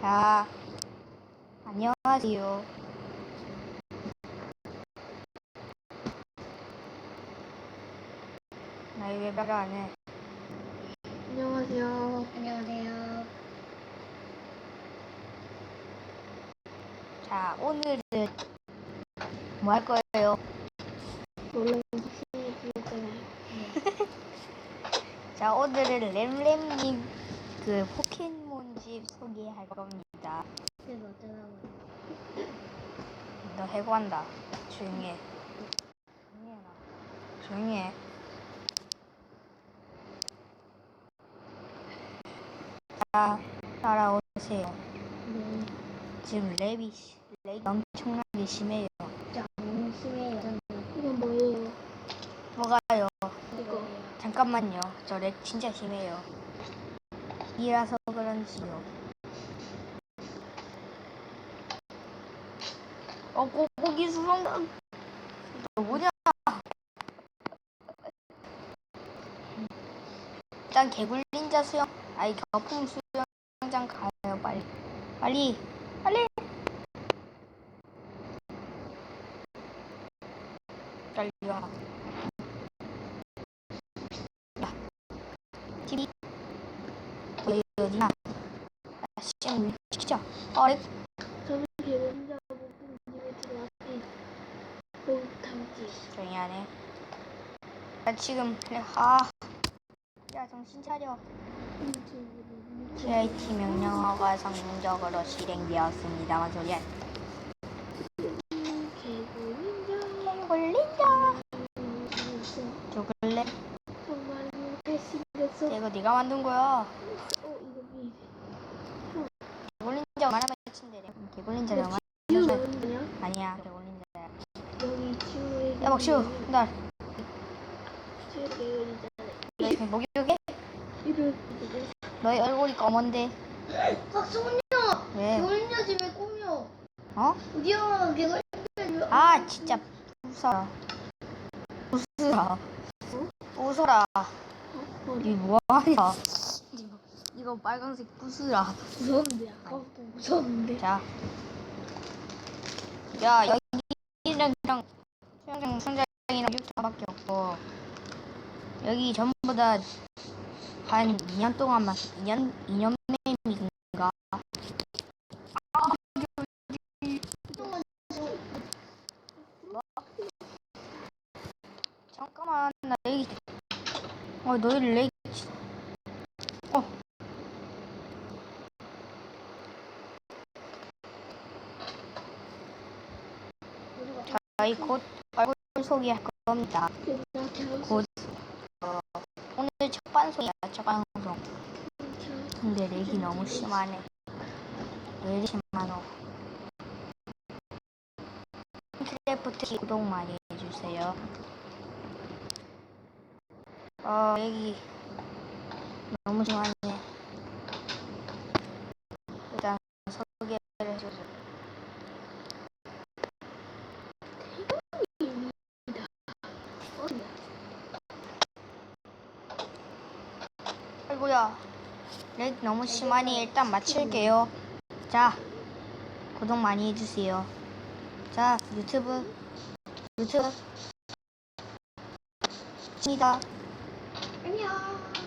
자, 안녕하세요. 나왜 말을 안 해? 안녕하세요. 안녕하세요. 자, 오늘은 뭐 할 거예요? 자, 오늘은 램램님 그 포켓몬 집 소개할 겁니다. 그래서 어쩌라고요? 너 해고한다. 조용히 해. 조용히 해라. 조용히 해. 자, 따라오세요. 네. 지금 랩이, 시- 랩이 엄청나게 심해요. 너무 심해요. 이건 뭐예요? 뭐가요? 이거 잠깐만요. 저 랩 진짜 심해요. 이라서 그런지요. 어, 꼬꼬기 수영장. 너 뭐냐? 일단 개굴린자 수영, 아니 거품 수영장 가요 빨리, 빨리, 빨리. 빨리 와. TV 어디 어디나 아, 시험 시키자 어 렉. 저는 개원자 목숨집에 들어왔지. 거기 담지. 조용히 하네 나 지금 아야 정신 차려 CIT 명령어가 성공적으로 실행되었습니다만 소리야 개원자. 걸린다 죽을래? 정말 못했습니다. 이거 네가 만든 거야 어. 개굴린자 개굴린자 얼마나 지우 미쳤어? 뭐냐? 아니야 개굴린 자야 여기 지우의. 야 박시우 날 지우 개원자. 너 목이? 이를 너의 얼굴이 검은데 박성훈 왜? 개걸린자 집에 꾸며. 어? 우디형아가 개걸린자 집에. 아 진짜 웃어라 웃으라 웃어라 어? 이 뭐하냐 이거 빨간색 부스라. 무서운데 아까부터 무서웠는데. 자, 야 그냥 수영장 수영장이랑 유타밖에 없고. 여기 전부 다 한 2년 동안만 2년 2년 매인가? 잠깐만 나 여기 어 너희 레이 어 저희 곧 얼굴 소개할 겁니다. 곧 어, 오늘 첫 방송이야 첫 방송. 근데 렉이 너무 심하네. 왜 심하노? 크래프트 구독 많이 해주세요. 어 렉이 너무 심하네. 일단 소개를 해주세요. 아이고야. 렉 너무 심하니 일단 마칠게요. 자 구독 많이 해주세요. 자 유튜브. 유튜브. 입니다. 안녕.